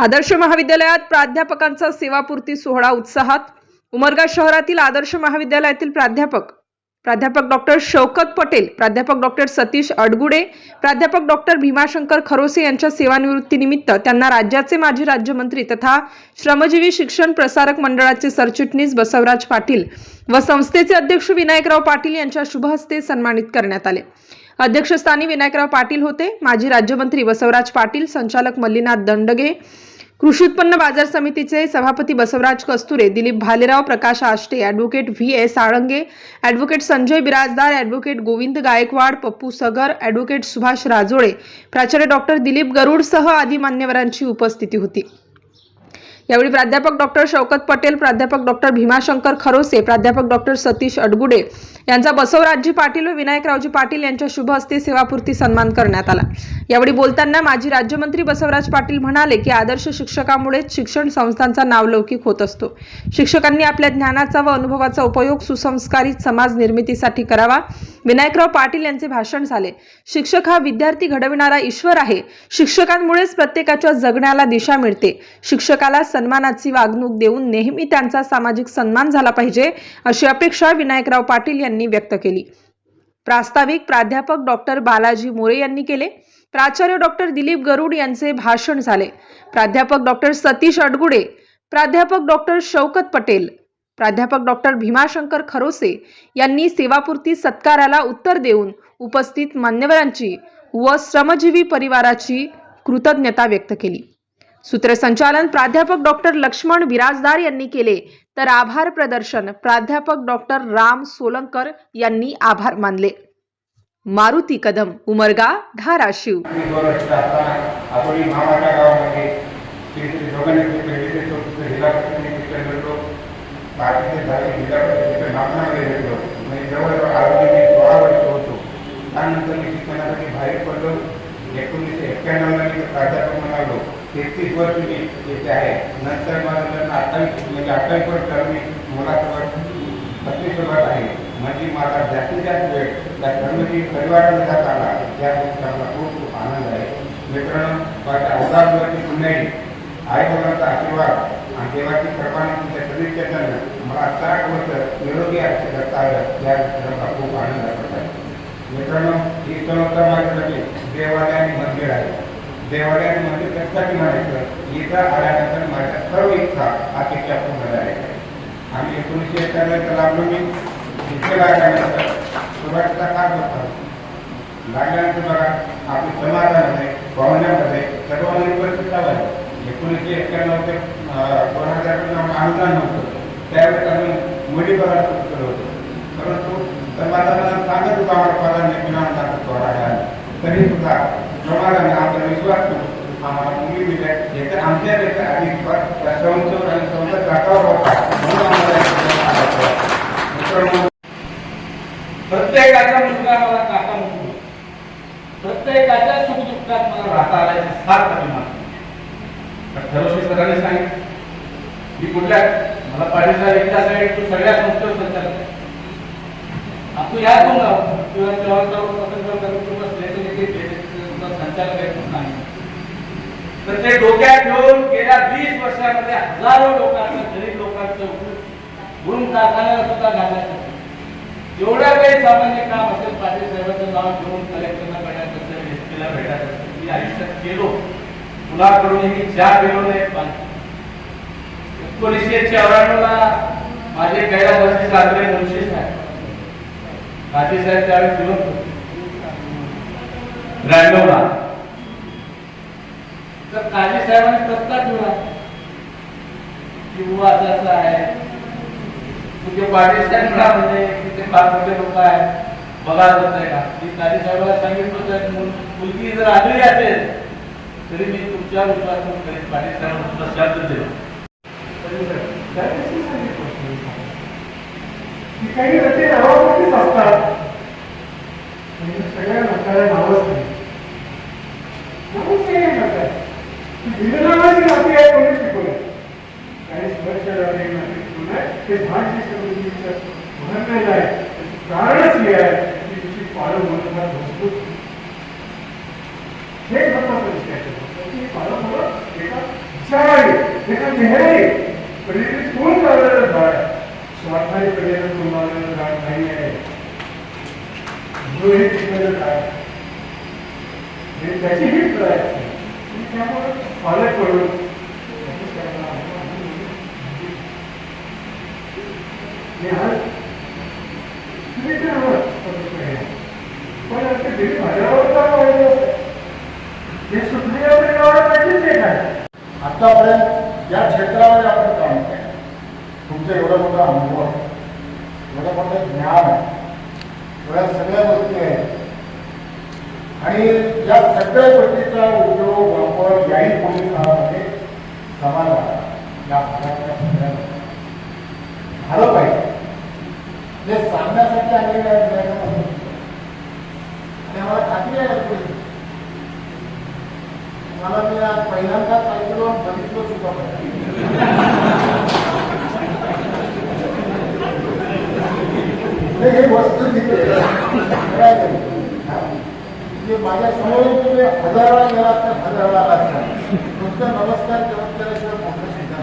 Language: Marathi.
आदर्श महाविद्यालयात प्राध्यापकांचा सेवापूर्ती सोहळा उत्साहात. उमरगा शहरातील आदर्श महाविद्यालयातील प्राध्यापक प्राध्यापक डॉक्टर शौकत पटेल प्राध्यापक डॉक्टर सतीश अडगुडे प्राध्यापक डॉक्टर भीमाशंकर खरोसे यांच्या सेवानिवृत्तीनिमित्त त्यांना राज्याचे माजी राज्यमंत्री तथा श्रमजीवी शिक्षण प्रसारक मंडळाचे सरचिटणीस बसवराज पाटील व संस्थेचे अध्यक्ष विनायकराव पाटील यांच्या शुभहस्ते सन्मानित करण्यात आले. अध्यक्षस्थानी विनायकराव पाटील होते. माजी राज्यमंत्री बसवराज पाटील संचालक मल्लीनाथ दंडगे कृषी उत्पन्न बाजार समितीचे सभापती Basavraj Kasture Dilip Bhalerao Prakash Ashte advocate V S Alange advocate Sanjay Birajdar advocate Govind Gaikwad Pappu Sagar advocate Subhash Rajole प्राचार्य डॉक्टर दिलीप गरुडसह आदी मान्यवरांची उपस्थिती होती. यावेळी प्राध्यापक डॉक्टर शौकत पटेल प्राध्यापक डॉक्टर भीमाशंकर खरोसे प्राध्यापक डॉक्टर सतीश अडगुडे यांचा बसवराजजी पाटील व विनायकरावजी पाटील यांच्या शुभ हस्ते सेवापूर्ती सन्मान करण्यात आला. यावेळी बोलताना माजी राज्यमंत्री बसवराज पाटील म्हणाले की आदर्श शिक्षकामुळेच शिक्षण संस्थांचा नावलौकिक होत असतो. शिक्षकांनी आपल्या ज्ञानाचा व अनुभवाचा उपयोग सुसंस्कारित समाज निर्मितीसाठी करावा. विनायकराव पाटील यांचे भाषण झाले. शिक्षक हा विद्यार्थी घडविणारा ईश्वर आहे. शिक्षकांमुळेच प्रत्येकाच्या जगण्याला दिशा मिळते. शिक्षकाला सन्मानाची वागणूक देऊन नेहमी त्यांचा सामाजिक सन्मान झाला पाहिजे अशी अपेक्षा विनायकराव पाटील यांनी व्यक्त केली. प्रास्ताविक प्राध्यापक डॉक्टर बालाजी मोरे यांनी केले. प्राचार्य डॉक्टर दिलीप गरुड यांचे भाषण झाले. प्राध्यापक डॉक्टर सतीश अडगुडे प्राध्यापक डॉक्टर शौकत पटेल प्राध्यापक डॉक्टर भीमाशंकर खरोसे यांनी सेवापूर्ती सत्काराला उत्तर देऊन उपस्थित मान्यवरांची व श्रमजीवी परिवाराची कृतज्ञता व्यक्त केली. सूत्रसंचालन प्राध्यापक डॉक्टर लक्ष्मण बिराजदार यांनी केले. तर आभार प्रदर्शन प्राध्यापक डॉक्टर राम सोलंकर यांनी आभार मानले. मारुती कदम उमरगा धाराशिव. त्यानंतर मी शिक्षणासाठी बाहेर पडलो एकोणीसशे एक्क्याण्णवला मी प्राध्यापक म्हणालो तेहतीस वर्ष मी येथे आहे. नंतर माझं लग्न अठ्ठावीस म्हणजे अठ्ठावीस वर्ष झालं मी मुलासोबत पत्नी आहे. म्हणजे माझा जास्तीत जास्त वेळ त्या धर्मजी परिवाराला जात आला त्या गोष्टीचा मला खूप खूप आनंद आहे. मित्रांनो माझ्या अवघात वरती पुण्याई आई बाबांचा आशीर्वाद आणि देवाची कृपाने तुमच्या सदिच्छेतन मला साठ वर्ष निरोगी आयुष्य करता आलं या गोष्टीचा मला खूप आनंद वाटत आहे मित्रांनो ही सणोत्तर माझ्यासाठी म्हणजे देवालय आणि मंदिर आहे. देवालय आणि मंदिर म्हणायचं येता आल्यानंतर माझ्या सर्व इच्छा अपेक्षा पूर्ण झाल्या. आम्ही एकोणीसशे एकावन्नला लागलो मी इथे लागल्यानंतर सुरुवातीचा काळ होता लागल्यानंतर बघा आपली समाजामध्ये पाहुण्यामध्ये सर्वांनी परिस्थिती झाली. एकोणीसशे एक्क्याण्णव ते दोन हजार अनुदान नव्हतं. त्यावेळेस आम्ही मुली बघायला सुरू केलं होतं. परंतु समाजाला सांगत होतो आम्हाला प्राधान्य किंवा टाकत तरी सुद्धा समाजाने आमचा विश्वास ठेवून मुली दिल्या याचा आमच्यापेक्षा अधिक विश्वास त्या संसद आणि संसद होता म्हणून आम्हाला प्रत्येकाचा मुलगा मला काका म्हणतो. प्रत्येकाच्या सुखदुःखात मला राहता आलाय साथ अभिमान ठरवशी सरांनी सांगितलं. मी कुठल्या मला पाठीचा साहेब एकदा तू सगळ्या संस्थेवर संचालक आहे. या कोण किंवा स्वतंत्र करून बसले तर ते तुला संचालक आहे. तर ते डोक्यात घेऊन गेल्या वीस वर्षामध्ये हजारो लोकांचं गरीब लोकांचं गुण कारखान्याला सुद्धा घालायचं जेवढ्या काही सामान्य काम असेल पाटील साहेबांचं नाव घेऊन कलेक्टरला भेटायचं असेल एस पीला भेटायचं असेल मी आयुष्यात केलो मुलाकडून मी चहा गेलो नाही एकोणीसशे चौऱ्याण्णवला माझे कैलासवासी साजरे मुंशी साहेब. पाटील साहेब त्यावेळेस जिवंत होते. त्र्याण्णवला साहेबांनी प्रस्ताव ठेवला की बुवा असं असं आहे तुझे पाटील साहेब म्हणजे तिथे फार मोठे लोक आहेत बघा होत आहे का मी काजी साहेबांना सांगितलं मुल- मुलगी जर आगळी असेल तरी मी तुमच्या विश्वास करेन पाटील साहेब तुला शब्द दिला काही रस्ते नावावरतीच असतात म्हणजे सगळ्या लोकांना नावच नाही नावच नाही म्हणतात बिननामाची नाती आहे कोणी शिकवलं काही स्पर्श नाते नाते शिकवलं ते भाषे समजून म्हणत नाही आहे त्याचं कारणच हे आहे की तुझी पाळं मनोभार मजबूत हे महत्वाचं विषय आहे. त्याची पाळं एका चालेल एका नेहमी कधी कोण चाललेलं झाड स्वार्थाने कडेला तुम्हाला झाड नाही आहे गृहित पिकलेलं झाड हे त्याची ही असते त्यामुळे पालक करून तुम्ही ते हवं पण आता घरी माझ्यावर का पाहिजे हे पाहिजेच नाही काय आतापर्यंत या क्षेत्रामध्ये आपण काम केलं. तुमचं एवढा मोठा अनुभव आहे. एवढं मोठं ज्ञान आहे. एवढ्या सगळ्या गोष्टी आहेत. आणि या सगळ्या गोष्टीचा उद्योग वापर याही पोलीस काळामध्ये समाज या भागातल्या सगळ्या झालं पाहिजे. हे सांगण्यासाठी आलेल्या आणि आम्हाला खात्री आहे मला मी आज पहिल्यांदाच ऐकलो बघितलं सुद्धा पाहिजे म्हणजे हे वस्तू काय ते माझ्यासमोर तुम्ही हजार गेला तर हजार लागतात नुसतं नमस्कार केलं मोठं सुद्धा